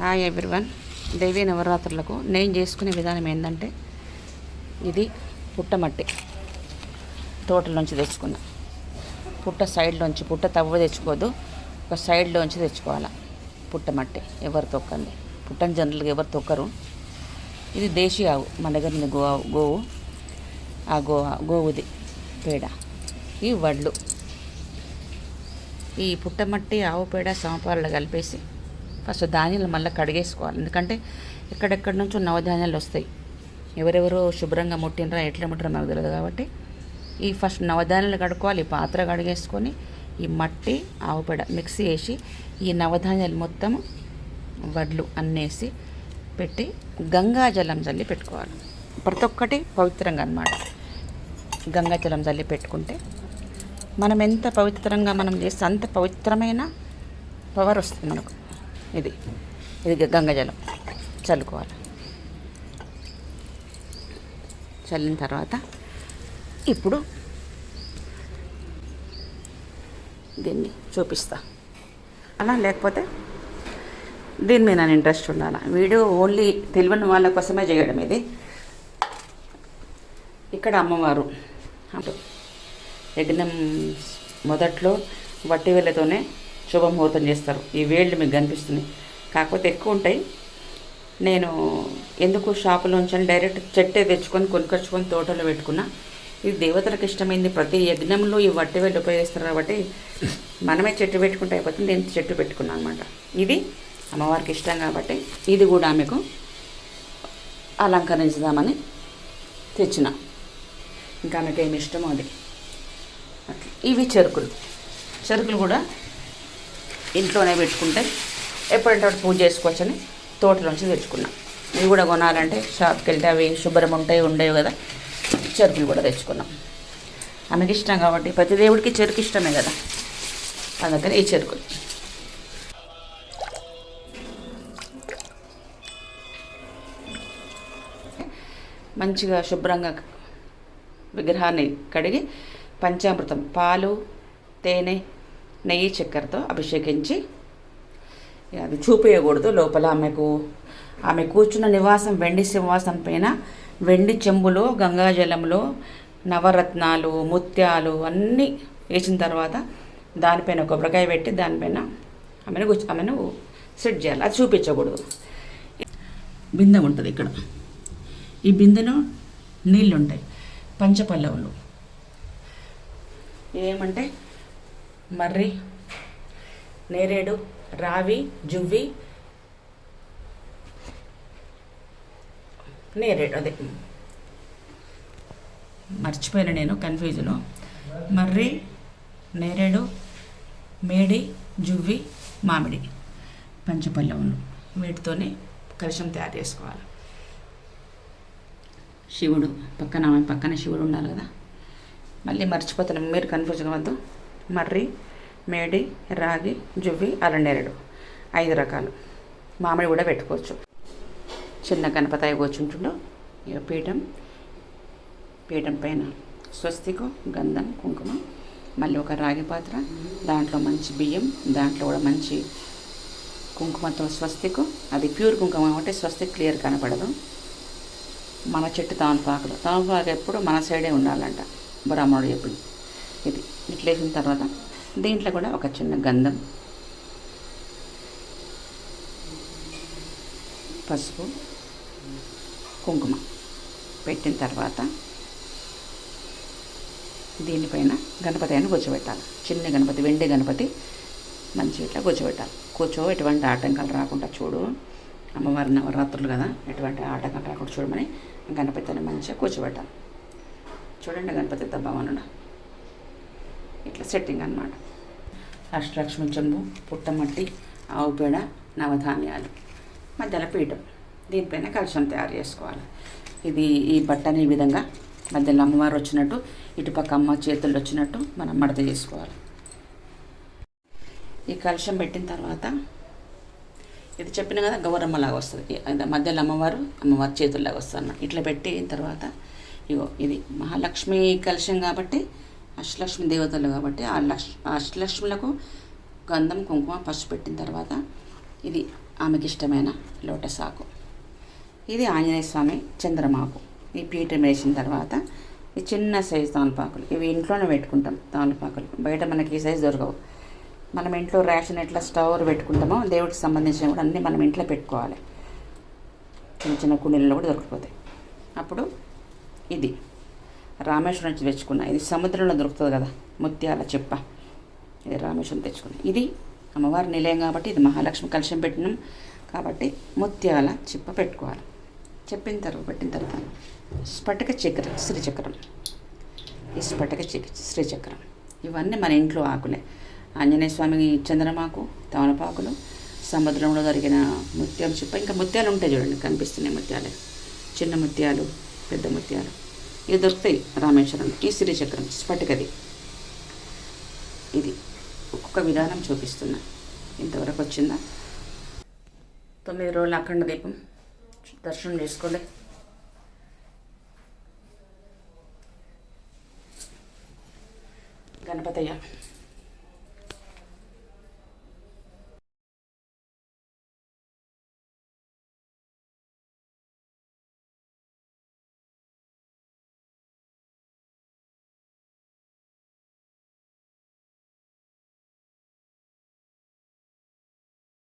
Hi everyone దేవీ నవరాత్రులకు నేను చేసుకునే విధానం ఏంటంటే ఇది పుట్టమట్టి తోటలోంచి తెచ్చుకున్న. పుట్ట సైడ్లోంచి పుట్ట తవ్వ తెచ్చుకోదు. ఒక సైడ్లోంచి తెచ్చుకోవాలి? పుట్టమట్టి ఎవరు తొక్కండి? పుట్టని జనరల్గా ఎవరు తొక్కరు? ఇది దేశీ ఆవు. మన దగ్గర ఉంది గో గోవు. ఆ గో గోవుది పేడ. ఈ వడ్లు. ఈ పుట్టమట్టి ఆవు పేడ సమపాలలో కలిపేసి ఫస్ట్ ధాన్యాలు మళ్ళీ కడిగేసుకోవాలి. ఎందుకంటే ఎక్కడెక్కడి నుంచో నవధాన్యాలు వస్తాయి. ఎవరెవరో శుభ్రంగా ముట్టినరా ఎట్లా ముట్టినరా నాకు తెలియదు కాబట్టి ఈ ఫస్ట్ నవధాన్యాలు కడుక్కోవాలి ఈ పాత్ర కడిగేసుకొని ఈ మట్టి ఆవుపేడ మిక్సీ వేసి ఈ నవధాన్యాలు మొత్తం వడ్లు అన్నేసి పెట్టి గంగాజలం చల్లి పెట్టుకోవాలి. ప్రతి ఒక్కటి పవిత్రంగా అన్నమాట. గంగాజలం చల్లి పెట్టుకుంటే మనం ఎంత పవిత్రంగా మనం చేస్తే అంత పవిత్రమైన పవర్ వస్తుంది మనకు. ఇది. ఇది గంగజలం. చల్లుకోవాలి. చల్లిన తర్వాత ఇప్పుడు దీన్ని చూపిస్తా. అలా లేకపోతే దీని మీద నేను ఇంట్రెస్ట్ ఉండాలి? వీడియో ఓన్లీ తెలియని వాళ్ళ కోసమే చేయడం ఇది. ఇక్కడ అమ్మవారు అటు యజ్ఞం మొదట్లో వట్టి వెళ్ళతోనే శుభముహూర్తం చేస్తారు. ఈ వేళ్ళు మీకు కనిపిస్తున్నాయి. కాకపోతే ఎక్కువ ఉంటాయి. నేను ఎందుకు షాపులోంచి అని డైరెక్ట్ చెట్టే తెచ్చుకొని కొనుకొచ్చుకొని తోటలో పెట్టుకున్నా. ఇది దేవతలకు ఇష్టమైంది. ప్రతి యజ్ఞంలో ఈ వట్టి వేళ్ళు ఉపయోగిస్తారు కాబట్టి మనమే చెట్టు పెట్టుకుంటే అయిపోతుంది. నేను చెట్టు పెట్టుకున్నాను అనమాట ఇది అమ్మవారికి ఇష్టం కాబట్టి ఇది కూడా ఆమెకు అలంకరించుదామని తెచ్చిన. ఇంకా ఆమెకు ఏమి ఇష్టమో అది. ఇవి చెరుకులు. చెరుకులు కూడా ఇంట్లోనే పెట్టుకుంటే ఎప్పుడంటే అప్పుడు పూజ చేసుకోవచ్చని తోటలోంచి తెచ్చుకున్నాం. ఇవి కూడా కొనాలంటే షాప్కి వెళ్తే అవి శుభ్రం ఉంటాయి ఉండేవి కదా. చెరుకులు కూడా తెచ్చుకున్నాం. ఆమెకి ఇష్టం కాబట్టి ప్రతి దేవుడికి చెరుకు ఇష్టమే కదా. అందుకని ఈ చెరుకులు. మంచిగా శుభ్రంగా విగ్రహాన్ని కడిగి పంచామృతం పాలు తేనె నెయ్యి చక్కెరతో అభిషేకించి అది చూపేయకూడదు. లోపల ఆమెకు ఆమె కూర్చున్న నివాసం వెండి సింహాసనం పైన వెండి చెంబులో గంగాజలంలో నవరత్నాలు ముత్యాలు అన్నీ వేసిన తర్వాత దానిపైన కొబ్బరికాయ పెట్టి దానిపైన ఆమెను కూర్చు ఆమెను సెట్ చేయాలి. అది చూపించకూడదు. బిందె ఉంటుంది ఇక్కడ. ఈ బిందెలో నీళ్ళు ఉంటాయి పంచపల్లవులు. ఏమంటే మర్రి నేరేడు రావి జువ్వి నేరేడు అదే. మర్చిపోయిన నేను కన్ఫ్యూజులో మర్రి నేరేడు మేడి జువ్వి మామిడి. పంచపల్లవులు వీటితోనే కలుషం తయారు చేసుకోవాలి. శివుడు పక్కన ఆమె పక్కన శివుడు ఉండాలి కదా. మళ్ళీ మర్చిపోతున్నాం. మీరు కన్ఫ్యూజ్ వద్దు మర్రి మేడి రాగి జువ్వి అలనేరుడు ఐదు రకాలు. మామిడి కూడా పెట్టుకోవచ్చు. చిన్న గణపతి కూర్చుంటుండో ఇక పీఠం పీఠం పైన స్వస్తికు గంధం కుంకుమ మళ్ళీ ఒక రాగి పాత్ర దాంట్లో మంచి బియ్యం దాంట్లో కూడా మంచి కుంకుమతో స్వస్తికు. అది ప్యూర్ కుంకుమ కాబట్టి స్వస్తిక్ క్లియర్ కనపడదు. మన చెట్టు తామపాకులు తామపాకు ఎప్పుడు మన సైడే ఉండాలంట. బ్రాహ్మణుడు ఎప్పుడు. ఇది ఇట్లా వేసిన తర్వాత దీంట్లో కూడా ఒక చిన్న గంధం పసుపు కుంకుమ పెట్టిన తర్వాత దీనిపైన గణపతి అని కూర్చోబెట్టాలి. చిన్న గణపతి వెండి గణపతి మంచి ఇట్లా కూర్చోబెట్టాలి. కూర్చో ఎటువంటి ఆటంకాలు రాకుండా చూడు. అమ్మవారి నవరాత్రులు కదా ఎటువంటి ఆటంకాలు రాకుండా చూడమని గణపతిని మంచిగా కూర్చోబెట్టాలి. చూడండి గణపతి దబ్బామనుడు ఇట్లా సెట్టింగ్ అనమాట అష్టలక్ష్మి చెంబు పుట్టమట్టి ఆవు పేడ నవధాన్యాలు మధ్యలో పీఠం. దీనిపైన కలుషం తయారు చేసుకోవాలి. ఇది ఈ బట్టని ఈ విధంగా మధ్యలో అమ్మవారు వచ్చినట్టు ఇటుపక్క అమ్మ చేతులు వచ్చినట్టు మనం మడత చేసుకోవాలి. ఈ కలుషం పెట్టిన తర్వాత ఇది చెప్పిన కదా గౌరమ్మలాగా వస్తుంది. మధ్యలో అమ్మవారు అమ్మవారి చేతుల్లాగా వస్తుంది అన్నమాట ఇట్లా పెట్టిన తర్వాత ఇగో ఇది మహాలక్ష్మి కలశం కాబట్టి అష్టలక్ష్మి దేవతలు కాబట్టి ఆ లక్ష్ ఆ అష్టలక్ష్ములకు గంధం కుంకుమ పసుపు పెట్టిన తర్వాత ఇది ఆమెకి ఇష్టమైన లోటస్ ఆకు. ఇది ఆంజనేయ స్వామి చంద్రమాకు. ఈ పీఠం వేసిన తర్వాత ఈ చిన్న సైజు తమలపాకులు ఇవి ఇంట్లోనే పెట్టుకుంటాం తమలపాకులు బయట మనకి ఈ సైజు దొరకవు. మనం ఇంట్లో రేషన్ ఎట్లా స్టవ్ పెట్టుకుంటామో దేవుడికి సంబంధించిన కూడా అన్నీ మనం ఇంట్లో పెట్టుకోవాలి. చిన్న చిన్న కుండీలలో కూడా దొరికిపోతాయి. అప్పుడు ఇది. రామేశ్వరం నుంచి తెచ్చుకున్న. ఇది సముద్రంలో దొరుకుతుంది కదా ముత్యాల చెప్ప. ఇది రామేశ్వరం తెచ్చుకున్నా. ఇది అమ్మవారి నిలయం కాబట్టి ఇది మహాలక్ష్మి కలుషం పెట్టినాం కాబట్టి ముత్యాల చిప్ప పెట్టుకోవాలి. చెప్పిన తర్వాత పెట్టిన తర్వాత స్ఫటిక చక్రం శ్రీచక్రం ఈ స్ఫటిక చక్ శ్రీచక్రం ఇవన్నీ మన ఇంట్లో ఆకులే. ఆంజనేయ స్వామి చంద్రమాకు తమలపాకులు సముద్రంలో దొరికిన ముత్యం చిప్ప. ఇంకా ముత్యాలు ఉంటాయి చూడండి కనిపిస్తున్నాయి ముత్యాలే. చిన్న ముత్యాలు పెద్ద ముత్యాలు. ఇవి దొరుకుతాయి రామేశ్వరం ఈ శ్రీచక్రం స్ఫటికది. ఇది ఒక్కొక్క విధానం చూపిస్తున్నా. ఇంతవరకు వచ్చిందా? తొమ్మిది రోజులు అఖండ దీపం. దర్శనం చేసుకోండి. గణపతయ్య.